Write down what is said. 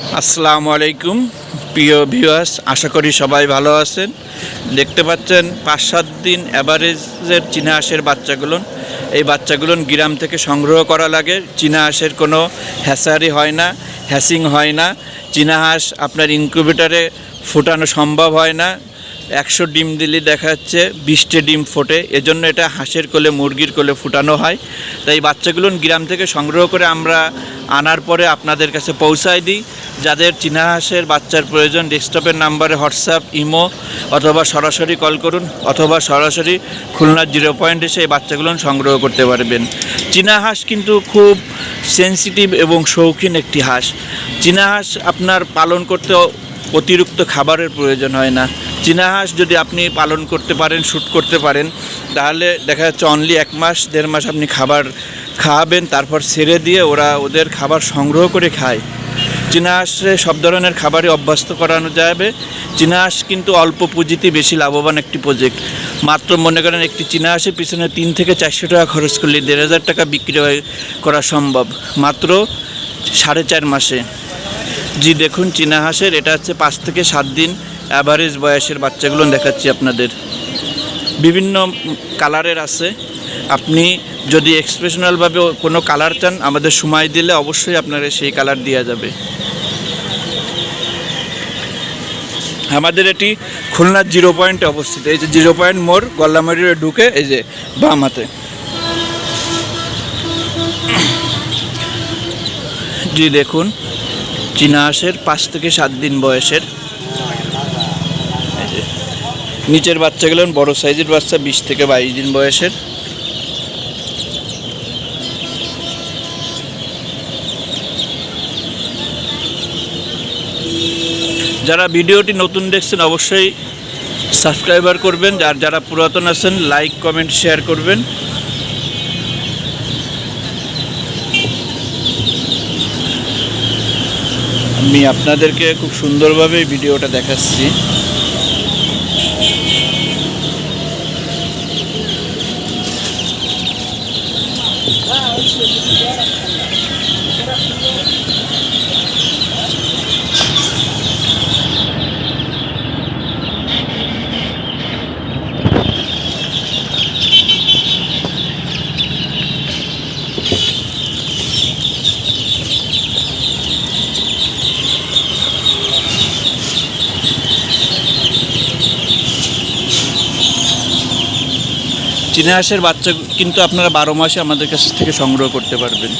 আসসালামু আলাইকুম, প্রিয় ভিউয়ার্স আশা করি সবাই ভালো আছেন। দেখতে পাচ্ছেন পাঁচ সাত দিন অ্যাভারেজের চীনা হাঁসের বাচ্চাগুলো। এই বাচ্চাগুলো গ্রাম থেকে সংগ্রহ করা লাগে। চীনা হাঁসের কোনো হ্যাসারি হয় না, হ্যাসিং হয় না। চীনা হাঁস আপনার ইনকিউবেটারে ফোটানো সম্ভব হয় না। একশো ডিম দিলে দেখা যাচ্ছে বিশটে ডিম ফোটে। এজন্য এটা হাঁসের কোলে, মুরগির কোলে ফুটানো হয়। তাই বাচ্চাগুলো গ্রাম থেকে সংগ্রহ করে আমরা আনার পরে আপনাদের কাছে পৌঁছায় দিই। যাদের চীনা হাঁসের বাচ্চার প্রয়োজন, ডেস্কটপের নাম্বারে হোয়াটসঅ্যাপ, ইমো অথবা সরাসরি কল করুন অথবা সরাসরি খুলনার জিরো পয়েন্ট এসে এই বাচ্চাগুলো সংগ্রহ করতে পারবেন। চীনা হাঁস কিন্তু খুব সেন্সিটিভ এবং শৌখিন একটি হাঁস। চীনা হাঁস আপনার পালন করতে অতিরিক্ত খাবারের প্রয়োজন হয় না। চীনা হাঁস যদি আপনি পালন করতে পারেন শ্যুট করতে পারেন, তাহলে দেখা যাচ্ছে অনলি এক মাস, দেড় মাস আপনি খাবার খাওয়াবেন তারপর ছেড়ে দিয়ে ওরা ওদের খাবার সংগ্রহ করে খায়। চীনা হাঁসে সব ধরনের খাবারই অভ্যস্ত করানো যাবে। চীনা হাঁস কিন্তু অল্প পুঁজিতে বেশি লাভবান একটি প্রজেক্ট মাত্র মনে করেন একটি চীনা হাঁসের পিছনে তিন থেকে চারশো টাকা খরচ করলে দেড় হাজার টাকা বিক্রি করা সম্ভব। মাত্র সাড়ে চার মাসে। জি, দেখুন চীনা হাঁসের এটা হচ্ছে পাঁচ থেকে সাত দিন অ্যাভারেজ বয়সের বাচ্চাগুলো দেখাচ্ছি আপনাদের। বিভিন্ন কালারের আছে। আপনি যদি এক্সপ্রেশনালভাবে কোনো কালার চান, আমাদের সময় দিলে অবশ্যই আপনারা সেই কালার দেওয়া যাবে। আমাদের এটি খুলনার জিরো পয়েন্টে অবস্থিত। এই যে জিরো পয়েন্ট মোড় গল্লামারিরে ঢুকে এই যে বাম হাতে জি, দেখুন চীনা পাঁচ থেকে সাত দিন বয়সের। নিচের বাচ্চাগুলো, বড় সাইজের বাচ্চা, বিশ থেকে বাইশ দিন বয়সের। যারা ভিডিওটি নতুন দেখছেন, অবশ্যই সাবস্ক্রাইবার করবেন। আর যারা পুরাতন আছেন লাইক কমেন্ট শেয়ার করবেন। আমি আপনাদেরকে খুব সুন্দরভাবে ভিডিওটা দেখাচ্ছি। চীনা হাঁসের বাচ্চা কিন্তু আপনারা বারো মাসে আমাদের কাছ থেকে সংগ্রহ করতে পারবেন।